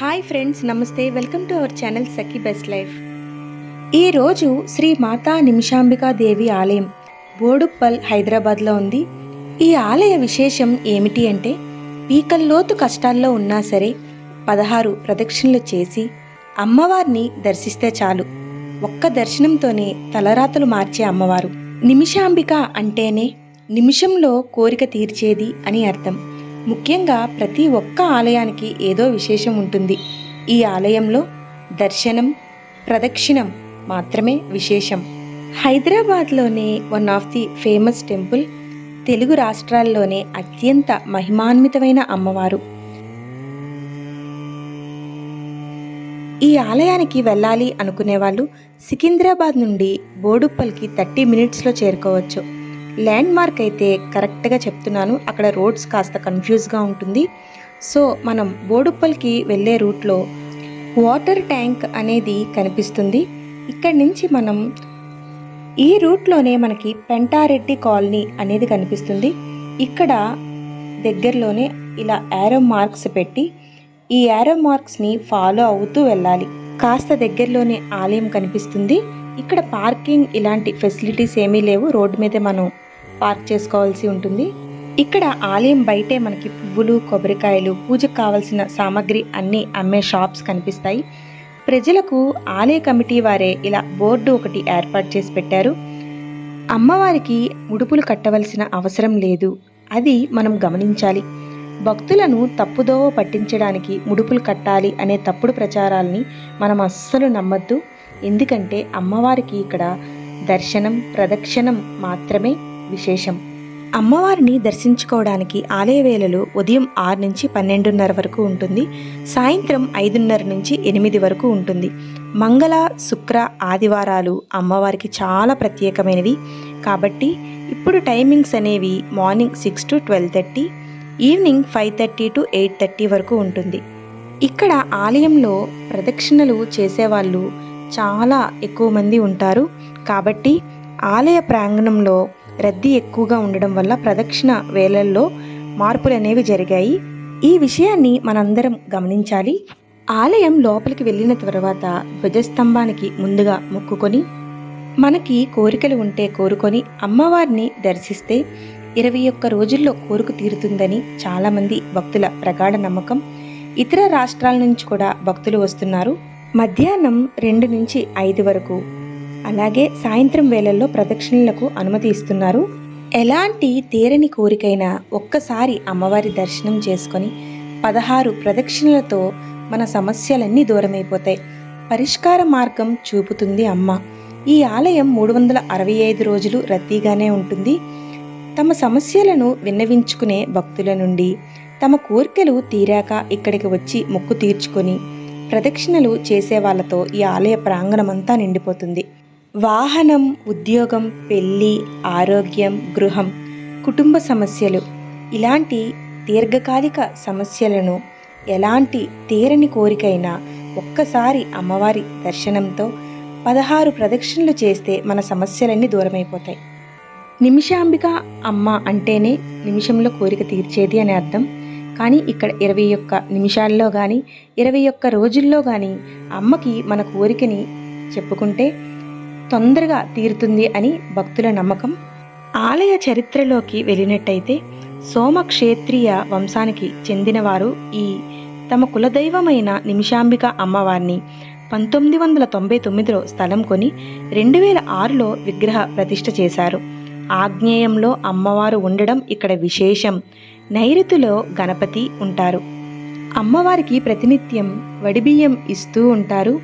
Hi friends నమస్తే. Welcome to our channel Sakhi best life. ఈరోజు శ్రీ మాతా నిమిషాంబికా దేవి ఆలయం బోడుప్పల్ హైదరాబాద్లో ఉంది. ఈ ఆలయ విశేషం ఏమిటి అంటే పీకల్లోతు కష్టాల్లో ఉన్నా సరే పదహారు ప్రదక్షిణలు చేసి అమ్మవారిని దర్శిస్తే చాలు. ఒక్క దర్శనంతోనే తలరాతలు మార్చే అమ్మవారు. నిమిషాంబిక అంటేనే నిమిషంలో కోరిక తీర్చేది అని అర్థం. ముఖ్యంగా ప్రతి ఒక్క ఆలయానికి ఏదో విశేషం ఉంటుంది. ఈ ఆలయంలో దర్శనం ప్రదక్షిణం మాత్రమే విశేషం. హైదరాబాద్లోనే one of the famous temple Telugu రాష్ట్రాల్లోనే అత్యంత మహిమాన్వితమైన అమ్మవారు. ఈ ఆలయానికి వెళ్ళాలి అనుకునే వాళ్ళు సికింద్రాబాద్ నుండి బోడుప్పల్కి థర్టీ మినిట్స్లో చేరుకోవచ్చు. ల్యాండ్ మార్క్ అయితే కరెక్ట్గా చెప్తున్నాను. అక్కడ రోడ్స్ కాస్త కన్ఫ్యూజ్గా ఉంటుంది. సో మనం బోడుప్పల్కి వెళ్ళే రూట్లో వాటర్ ట్యాంక్ అనేది కనిపిస్తుంది. ఇక్కడి నుంచి మనం ఈ రూట్లోనే మనకి పెంటారెడ్డి కాలనీ అనేది కనిపిస్తుంది. ఇక్కడ దగ్గరలోనే ఇలా యారో మార్క్స్ పెట్టి ఈ యారో మార్క్స్ని ఫాలో అవుతూ వెళ్ళాలి. కాస్త దగ్గరలోనే ఆలయం కనిపిస్తుంది. ఇక్కడ పార్కింగ్ ఇలాంటి ఫెసిలిటీస్ ఏమీ లేవు. రోడ్డు మీదే మనం పార్క్ చేసుకోవాల్సి ఉంటుంది. ఇక్కడ ఆలయం బయటే మనకి పువ్వులు కొబ్బరికాయలు పూజకు కావలసిన సామాగ్రి అన్నీ అమ్మే షాప్స్ కనిపిస్తాయి. ప్రజలకు ఆలయ కమిటీ వారే ఇలా బోర్డు ఒకటి ఏర్పాటు చేసి పెట్టారు. అమ్మవారికి ముడుపులు కట్టవలసిన అవసరం లేదు. అది మనం గమనించాలి. భక్తులను తప్పుదోవ పట్టించడానికి ముడుపులు కట్టాలి అనే తప్పుడు ప్రచారాల్ని మనం అస్సలు నమ్మద్దు. ఎందుకంటే అమ్మవారికి ఇక్కడ దర్శనం ప్రదక్షిణం మాత్రమే విశేషం. అమ్మవారిని దర్శించుకోవడానికి ఆలయ వేళలు ఉదయం ఆరు నుంచి పన్నెండున్నర వరకు ఉంటుంది. సాయంత్రం ఐదున్నర నుంచి ఎనిమిది వరకు ఉంటుంది. మంగళ శుక్ర ఆదివారాలు అమ్మవారికి చాలా ప్రత్యేకమైనవి. కాబట్టి ఇప్పుడు టైమింగ్స్ అనేవి morning six to twelve thirty evening five thirty to eight thirty వరకు ఉంటుంది. ఇక్కడ ఆలయంలో ప్రదక్షిణలు చేసేవాళ్ళు చాలా ఎక్కువ మంది ఉంటారు. కాబట్టి ఆలయ ప్రాంగణంలో రద్దీ ఎక్కువగా ఉండడం వల్ల ప్రదక్షిణ వేళల్లో మార్పులు అనేవి జరిగాయి. ఈ విషయాన్ని మనందరం గమనించాలి. ఆలయం లోపలికి వెళ్ళిన తర్వాత ధ్వజస్తంభానికి ముందుగా మొక్కుకొని మనకి కోరికలు ఉంటే కోరుకొని అమ్మవారిని దర్శిస్తే ఇరవై ఒక్క రోజుల్లో కోరిక తీరుతుందని చాలామంది భక్తుల ప్రగాఢ నమ్మకం. ఇతర రాష్ట్రాల నుంచి కూడా భక్తులు వస్తున్నారు. మధ్యాహ్నం రెండు నుంచి ఐదు వరకు అలాగే సాయంత్రం వేళల్లో ప్రదక్షిణలకు అనుమతి ఇస్తున్నారు. ఎలాంటి తీరని కోరికైనా ఒక్కసారి అమ్మవారి దర్శనం చేసుకొని పదహారు ప్రదక్షిణలతో మన సమస్యలన్నీ దూరమైపోతాయి. పరిష్కార మార్గం చూపుతుంది అమ్మ. ఈ ఆలయం మూడు వందల అరవై ఐదు రోజులు రద్దీగానే ఉంటుంది. తమ సమస్యలను విన్నవించుకునే భక్తుల నుండి తమ కోరికలు తీరాక ఇక్కడికి వచ్చి మొక్కు తీర్చుకొని ప్రదక్షిణలు చేసే వాళ్ళతో ఈ ఆలయ ప్రాంగణమంతా నిండిపోతుంది. వాహనం ఉద్యోగం పెళ్ళి ఆరోగ్యం గృహం కుటుంబ సమస్యలు ఇలాంటి దీర్ఘకాలిక సమస్యలను ఎలాంటి తీరని కోరికైనా ఒక్కసారి అమ్మవారి దర్శనంతో పదహారు ప్రదక్షిణలు చేస్తే మన సమస్యలన్నీ దూరమైపోతాయి. నిమిషాంబిక అమ్మ అంటేనే నిమిషంలో కోరిక తీర్చేది అని అర్థం. కానీ ఇక్కడ ఇరవై ఒక్క నిమిషాల్లో కానీ ఇరవై ఒక్క రోజుల్లో కానీ అమ్మకి మన కోరికని చెప్పుకుంటే తొందరగా తీరుతుంది అని భక్తుల నమ్మకం. ఆలయ చరిత్రలోకి వెళ్ళినట్టయితే సోమక్షేత్రీయ వంశానికి చెందినవారు ఈ తమ కులదైవమైన నిమిషాంబిక అమ్మవారిని పంతొమ్మిది వందల తొంభై తొమ్మిదిలో స్థలం కొని రెండు వేల ఆరులో విగ్రహ ప్రతిష్ఠ చేశారు. ఆగ్నేయంలో అమ్మవారు ఉండడం ఇక్కడ విశేషం. నైరుతిలో గణపతి ఉంటారు. అమ్మవారికి ప్రతినిత్యం వడిబియ్యం ఇస్తూ ఉంటారు.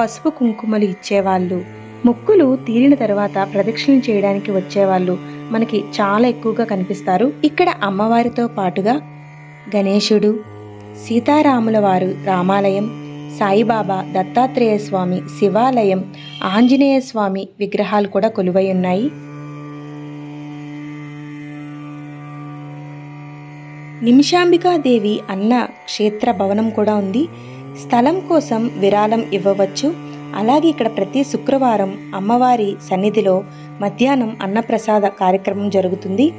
పసుపు కుంకుమలు ఇచ్చేవాళ్ళు. మొక్కులు తీరిన తర్వాత ప్రదక్షిణలు చేయడానికి వచ్చేవాళ్ళు మనకి చాలా ఎక్కువగా కనిపిస్తారు. ఇక్కడ అమ్మవారితో పాటుగా గణేశుడు సీతారాముల వారు రామాలయం సాయిబాబా దత్తాత్రేయ స్వామి శివాలయం ఆంజనేయ స్వామి విగ్రహాలు కూడా కొలువై ఉన్నాయి. నిమిషాంబికాదేవి అన్న క్షేత్ర భవనం కూడా ఉంది. స్థలం కోసం విరాళం ఇవ్వవచ్చు. అలాగే ఇక్కడ ప్రతి శుక్రవారం అమ్మవారి సన్నిధిలో మధ్యాహ్నం అన్నప్రసాద కార్యక్రమం జరుగుతుంది.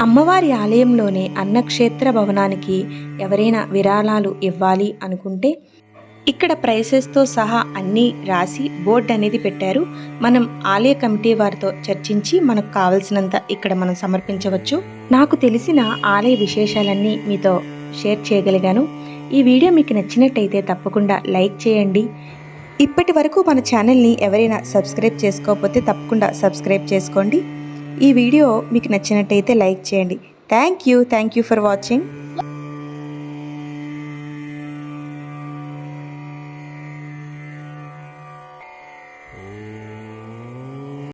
అమ్మవారి ఆలయంలోని అన్నక్షేత్ర భవనానికి ఎవరైనా విరాళాలు ఇవ్వాలి అనుకుంటే ఇక్కడ ప్రైసెస్తో సహా అన్నీ రాసి బోర్డు అనేది పెట్టారు. మనం ఆలయ కమిటీ వారితో చర్చించి మనకు కావలసినంత ఇక్కడ మనం సమర్పించవచ్చు. నాకు తెలిసిన ఆలయ విశేషాలన్నీ మీతో షేర్ చేయగలిగాను. ఈ వీడియో మీకు నచ్చినట్టయితే తప్పకుండా లైక్ చేయండి. ఇప్పటి వరకు మన ఛానల్ని ఎవరైనా సబ్స్క్రైబ్ చేసుకోకపోతే తప్పకుండా సబ్స్క్రైబ్ చేసుకోండి. ఈ వీడియో మీకు నచ్చినట్టయితే లైక్ చేయండి. Thank you. Thank you for watching.